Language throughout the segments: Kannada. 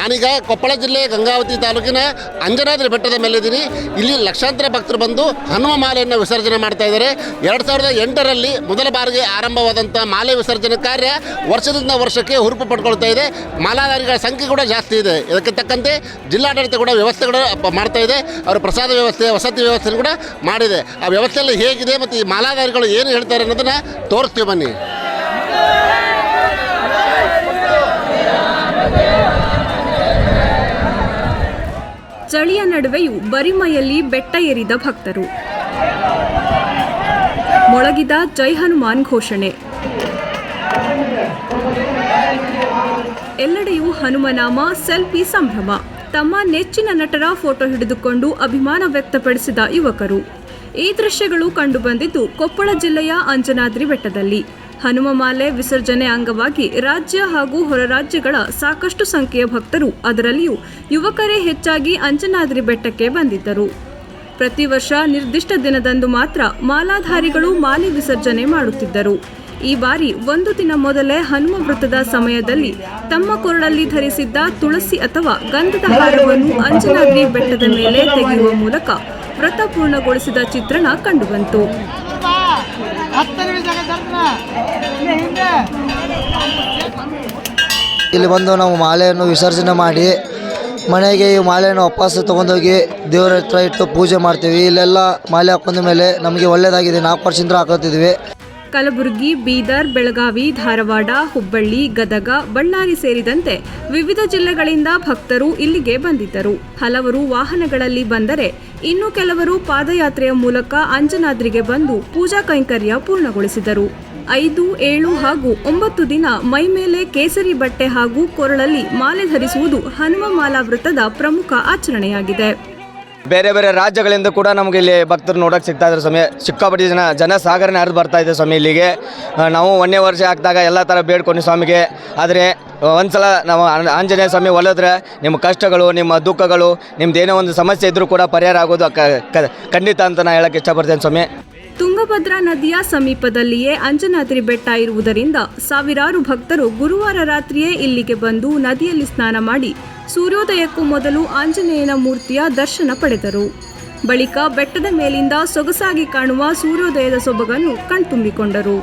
ನಾನೀಗ ಕೊಪ್ಪಳ ಜಿಲ್ಲೆ ಗಂಗಾವತಿ ತಾಲೂಕಿನ ಅಂಜನಾದ್ರಿ ಬೆಟ್ಟದ ಮೇಲಿದ್ದೀನಿ ಇಲ್ಲಿ ಲಕ್ಷಾಂತರ ಭಕ್ತರು ಬಂದು ಹನುಮ ಮಾಲೆಯನ್ನು ವಿಸರ್ಜನೆ ಮಾಡ್ತಾ ಇದ್ದಾರೆ. ಎರಡು ಸಾವಿರದ ಎಂಟರಲ್ಲಿ ಮೊದಲ ಬಾರಿಗೆ ಆರಂಭವಾದಂಥ ಮಾಲೆ ವಿಸರ್ಜನೆ ಕಾರ್ಯ ವರ್ಷದಿಂದ ವರ್ಷಕ್ಕೆ ಹುರುಪು ಪಡ್ಕೊಳ್ತಾ ಇದೆ. ಮಾಲಾಧಾರಿಗಳ ಸಂಖ್ಯೆ ಕೂಡ ಜಾಸ್ತಿ ಇದೆ. ಇದಕ್ಕೆ ತಕ್ಕಂತೆ ಜಿಲ್ಲಾಡಳಿತ ಕೂಡ ವ್ಯವಸ್ಥೆಗಳು ಮಾಡ್ತಾ ಇದೆ. ಅವರು ಪ್ರಸಾದ ವ್ಯವಸ್ಥೆ, ವಸತಿ ವ್ಯವಸ್ಥೆ ಕೂಡ ಮಾಡಿದೆ. ಆ ವ್ಯವಸ್ಥೆಯಲ್ಲಿ ಹೇಗಿದೆ ಮತ್ತು ಈ ಮಾಲಾಧಾರಿಗಳು ಏನು ಹೇಳ್ತಾರೆ ಅನ್ನೋದನ್ನು ತೋರಿಸ್ತೀವಿ ಬನ್ನಿ. ಚಳಿಯ ನಡುವೆಯೂ ಬರಿಮೈಯಲ್ಲಿ ಬೆಟ್ಟ ಏರಿದ ಭಕ್ತರು. ಮೊಳಗಿದ ಜೈ ಹನುಮಾನ್ ಘೋಷಣೆ. ಎಲ್ಲೆಡೆಯೂ ಹನುಮನಾಮ, ಸೆಲ್ಫಿ ಸಂಭ್ರಮ. ತಮ್ಮ ನೆಚ್ಚಿನ ನಟರ ಫೋಟೋ ಹಿಡಿದುಕೊಂಡು ಅಭಿಮಾನ ವ್ಯಕ್ತಪಡಿಸಿದ ಯುವಕರು. ಈ ದೃಶ್ಯಗಳು ಕಂಡುಬಂದಿದ್ದು ಕೊಪ್ಪಳ ಜಿಲ್ಲೆಯ ಅಂಜನಾದ್ರಿ ಬೆಟ್ಟದಲ್ಲಿ. ಹನುಮಮಾಲೆ ವಿಸರ್ಜನೆ ಅಂಗವಾಗಿ ರಾಜ್ಯ ಹಾಗೂ ಹೊರ ರಾಜ್ಯಗಳ ಸಾಕಷ್ಟು ಸಂಖ್ಯೆಯ ಭಕ್ತರು ಅದರಲ್ಲಿಯೂ ಯುವಕರೇ ಹೆಚ್ಚಾಗಿ ಅಂಜನಾದ್ರಿ ಬೆಟ್ಟಕ್ಕೆ ಬಂದಿದ್ದರು. ಪ್ರತಿ ವರ್ಷ ನಿರ್ದಿಷ್ಟ ದಿನದಂದು ಮಾತ್ರ ಮಾಲಾಧಾರಿಗಳು ಮಾಲೆ ವಿಸರ್ಜನೆ ಮಾಡುತ್ತಿದ್ದರು. ಈ ಬಾರಿ ಒಂದು ದಿನ ಮೊದಲೇ ಹನುಮ ವೃತ್ತದ ಸಮಯದಲ್ಲಿ ತಮ್ಮ ಕೊರಳಲ್ಲಿ ಧರಿಸಿದ್ದ ತುಳಸಿ ಅಥವಾ ಗಂಧದ ಹಾರವನ್ನು ಅಂಜನಾದ್ರಿ ಬೆಟ್ಟದ ಮೇಲೆ ತೆಗೆಯುವ ಮೂಲಕ ವ್ರತ ಪೂರ್ಣಗೊಳಿಸಿದ ಚಿತ್ರಣ ಕಂಡುಬಂತು. ಇಲ್ಲಿ ಬಂದು ನಾವು ಮಾಲೆಯನ್ನು ವಿಸರ್ಜನೆ ಮಾಡಿ ಮನೆಗೆ ಈ ಮಾಲೆಯನ್ನು ವಾಪಸ್ ತೊಗೊಂಡೋಗಿ ದೇವರ ಹತ್ರ ಇಟ್ಟು ಪೂಜೆ ಮಾಡ್ತೀವಿ. ಇಲ್ಲೆಲ್ಲ ಮಾಲೆ ಹಾಕೊಂಡ ಮೇಲೆ ನಮಗೆ ಒಳ್ಳೆಯದಾಗಿದೆ ನಾಲ್ಕು ವರ್ಷದಿಂದ ಹಾಕೋತಿದ್ವಿ. ಕಲಬುರಗಿ, ಬೀದರ್, ಬೆಳಗಾವಿ, ಧಾರವಾಡ, ಹುಬ್ಬಳ್ಳಿ, ಗದಗ, ಬಳ್ಳಾರಿ ಸೇರಿದಂತೆ ವಿವಿಧ ಜಿಲ್ಲೆಗಳಿಂದ ಭಕ್ತರು ಇಲ್ಲಿಗೆ ಬಂದಿದ್ದರು. ಹಲವರು ವಾಹನಗಳಲ್ಲಿ ಬಂದರೆ ಇನ್ನು ಕೆಲವರು ಪಾದಯಾತ್ರೆಯ ಮೂಲಕ ಅಂಜನಾದ್ರಿಗೆ ಬಂದು ಪೂಜಾ ಕೈಂಕರ್ಯ ಪೂರ್ಣಗೊಳಿಸಿದರು. ಐದು, ಏಳು ಹಾಗೂ ಒಂಬತ್ತು ದಿನ ಮೈ ಮೇಲೆ ಕೇಸರಿ ಬಟ್ಟೆ ಹಾಗೂ ಕೊರಳಲ್ಲಿ ಮಾಲೆ ಧರಿಸುವುದು ಹನುಮ ಮಾಲಾ ವೃತ್ತದ ಪ್ರಮುಖ ಆಚರಣೆಯಾಗಿದೆ. ಬೇರೆ ಬೇರೆ ರಾಜ್ಯಗಳಿಂದ ಕೂಡ ನಮಗೆ ಇಲ್ಲಿ ಭಕ್ತರು ನೋಡೋಕೆ ಸಿಗ್ತಾ ಇದ್ದಾರೆ ಸ್ವಾಮಿ. ಸಿಕ್ಕಾಪಟ್ಟಿ ಜನ ಜನ ಸಾಗರನೆ ಹರಿದು ಬರ್ತಾ ಇದೆ ಸ್ವಾಮಿ ಇಲ್ಲಿಗೆ. ನಾವು ಒಂದೇ ವರ್ಷ ಹಾಕಿದಾಗ ಎಲ್ಲ ಥರ ಬೇಡ್ಕೊಂಡು ಸ್ವಾಮಿಗೆ. ಆದರೆ, ಒಂದ್ಸಲ ನಾವು ಆಂಜನೇಯ ಸ್ವಾಮಿ ಒಲಿದ್ರೆ ನಿಮ್ಮ ಕಷ್ಟಗಳು, ನಿಮ್ಮ ದುಃಖಗಳು, ನಿಮ್ದು ಏನೋ ಒಂದು ಸಮಸ್ಯೆ ಇದ್ದರೂ ಕೂಡ ಪರಿಹಾರ ಆಗೋದು ಖಂಡಿತ ಅಂತ ನಾನು ಹೇಳೋಕ್ಕೆ ಇಷ್ಟಪಡ್ತೇನೆ ಸ್ವಾಮಿ. ತುಂಗಭದ್ರಾ ನದಿಯ ಸಮೀಪದಲ್ಲಿಯೇ ಅಂಜನಾದ್ರಿ ಬೆಟ್ಟ ಇರುವುದರಿಂದ ಸಾವಿರಾರು ಭಕ್ತರು ಗುರುವಾರ ರಾತ್ರಿಯೇ ಇಲ್ಲಿಗೆ ಬಂದು ನದಿಯಲ್ಲಿ ಸ್ನಾನ ಮಾಡಿ ಸೂರ್ಯೋದಯಕ್ಕೂ ಮೊದಲು ಆಂಜನೇಯನ ಮೂರ್ತಿಯ ದರ್ಶನ ಪಡೆದರು. ಬಳಿಕ ಬೆಟ್ಟದ ಮೇಲಿಂದ ಸೊಗಸಾಗಿ ಕಾಣುವ ಸೂರ್ಯೋದಯದ ಸೊಬಗನ್ನು ಕಣ್ತುಂಬಿಕೊಂಡರು.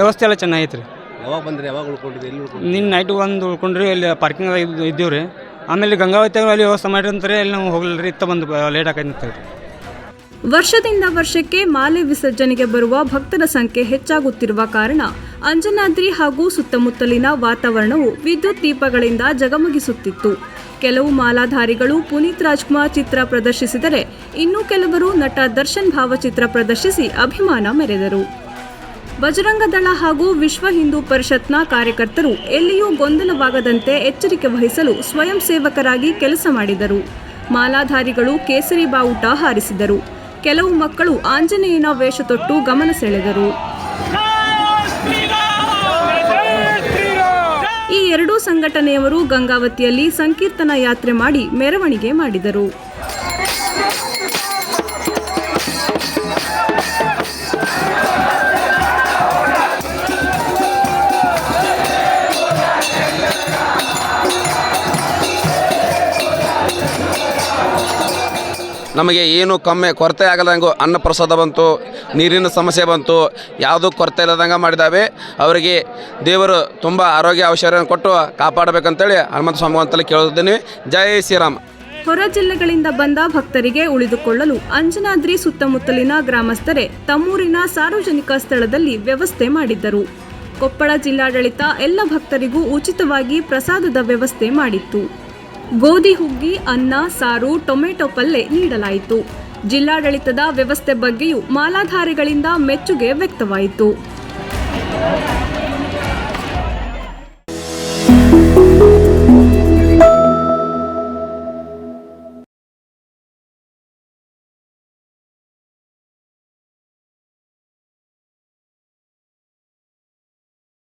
ವ್ಯವಸ್ಥೆ ಎಲ್ಲ ಚೆನ್ನಾಗೈತೆ ರೀ ಯಾವಾಗ ಬಂದ್ರಿ ಯಾವಾಗ ಉಳ್ಕೊಂಡ್ರಿ ಎಲ್ಲಿ ಉಳ್ಕೊಂಡ್ರಿ ನಿನ್ನ ನೈಟ್ ಒಂದು ಉಳ್ಕೊಂಡ್ರಿ ಅಲ್ಲಿ ಪಾರ್ಕಿಂಗ್ ಇದ್ದೀವಿ ರೀ ಆಮೇಲೆ ಗಂಗಾವತಿ ಅಲ್ಲಿ ವ್ಯವಸ್ಥೆ ಮಾಡಿರಂತಾರೆ ಅಲ್ಲಿ ನಾವು ಹೋಗಲಿಲ್ಲ ರೀ ಇತ್ತ ಬಂದು ಲೇಟ್ ಆಕೈತೆ ರೀ ವರ್ಷದಿಂದ ವರ್ಷಕ್ಕೆ ಮಾಲೆ ವಿಸರ್ಜನೆಗೆ ಬರುವ ಭಕ್ತರ ಸಂಖ್ಯೆ ಹೆಚ್ಚಾಗುತ್ತಿರುವ ಕಾರಣ ಅಂಜನಾದ್ರಿ ಹಾಗೂ ಸುತ್ತಮುತ್ತಲಿನ ವಾತಾವರಣವು ವಿದ್ಯುತ್ ದೀಪಗಳಿಂದ ಜಗಮಗಿಸುತ್ತಿತ್ತು. ಕೆಲವು ಮಾಲಾಧಾರಿಗಳು ಪುನೀತ್ ರಾಜ್ಕುಮಾರ್ ಚಿತ್ರ ಪ್ರದರ್ಶಿಸಿದರೆ ಇನ್ನೂ ಕೆಲವರು ನಟ ದರ್ಶನ್ ಭಾವಚಿತ್ರ ಪ್ರದರ್ಶಿಸಿ ಅಭಿಮಾನ ಮೆರೆದರು. ಬಜರಂಗ ದಳ ಹಾಗೂ ವಿಶ್ವ ಹಿಂದೂ ಪರಿಷತ್ನ ಕಾರ್ಯಕರ್ತರು ಎಲ್ಲಿಯೂ ಗೊಂದಲವಾಗದಂತೆ ಎಚ್ಚರಿಕೆ ವಹಿಸಲು ಸ್ವಯಂ ಸೇವಕರಾಗಿ ಕೆಲಸ ಮಾಡಿದರು. ಮಾಲಾಧಾರಿಗಳು ಕೇಸರಿ ಬಾವುಟ ಹಾರಿಸಿದರು. ಕೆಲವು ಮಕ್ಕಳು ಆಂಜನೇಯನ ವೇಷ ತೊಟ್ಟು ಗಮನ ಸೆಳೆದರು. ಈ ಎರಡೂ ಸಂಘಟನೆಯವರು ಗಂಗಾವತಿಯಲ್ಲಿ ಸಂಕೀರ್ತನ ಯಾತ್ರೆ ಮಾಡಿ ಮೆರವಣಿಗೆ ಮಾಡಿದರು. ನಮಗೆ ಏನು ಕಮ್ಮಿ ಕೊರತೆ ಆಗದಂಗೆ ಅನ್ನ ಪ್ರಸಾದ ಬಂತು, ನೀರಿನ ಸಮಸ್ಯೆ ಬಂತು, ಯಾವುದೂ ಕೊರತೆ ಇಲ್ಲದಂಗೆ ಮಾಡಿದ್ದಾವೆ. ಅವರಿಗೆ ದೇವರು ತುಂಬ ಆರೋಗ್ಯ ಔಷಧಿಯನ್ನು ಕೊಟ್ಟು ಕಾಪಾಡಬೇಕಂತೇಳಿ ಹನುಮಂತ ಸ್ವಾಮಿ ಅಂತಲೇ ಕೇಳಿದ್ದೀನಿ ಜೈ ಶ್ರೀರಾಮ್. ಹೊರ ಜಿಲ್ಲೆಗಳಿಂದ ಬಂದ ಭಕ್ತರಿಗೆ ಉಳಿದುಕೊಳ್ಳಲು ಅಂಜನಾದ್ರಿ ಸುತ್ತಮುತ್ತಲಿನ ಗ್ರಾಮಸ್ಥರೇ ತಮ್ಮೂರಿನ ಸಾರ್ವಜನಿಕ ಸ್ಥಳದಲ್ಲಿ ವ್ಯವಸ್ಥೆ ಮಾಡಿದ್ದರು. ಕೊಪ್ಪಳ ಜಿಲ್ಲಾಡಳಿತ ಎಲ್ಲ ಭಕ್ತರಿಗೂ ಉಚಿತವಾಗಿ ಪ್ರಸಾದದ ವ್ಯವಸ್ಥೆ ಮಾಡಿತ್ತು. ಗೋಧಿ ಹುಗ್ಗಿ ಅನ್ನ ಸಾರು ಟೊಮೆಟೊ ಪಲ್ಲೆ ನೀಡಲಾಯಿತು. ಜಿಲ್ಲಾಡಳಿತದ ವ್ಯವಸ್ಥೆ ಬಗ್ಗೆಯೂ ಮಾಲಾಧಾರಿಗಳಿಂದ ಮೆಚ್ಚುಗೆ ವ್ಯಕ್ತವಾಯಿತು.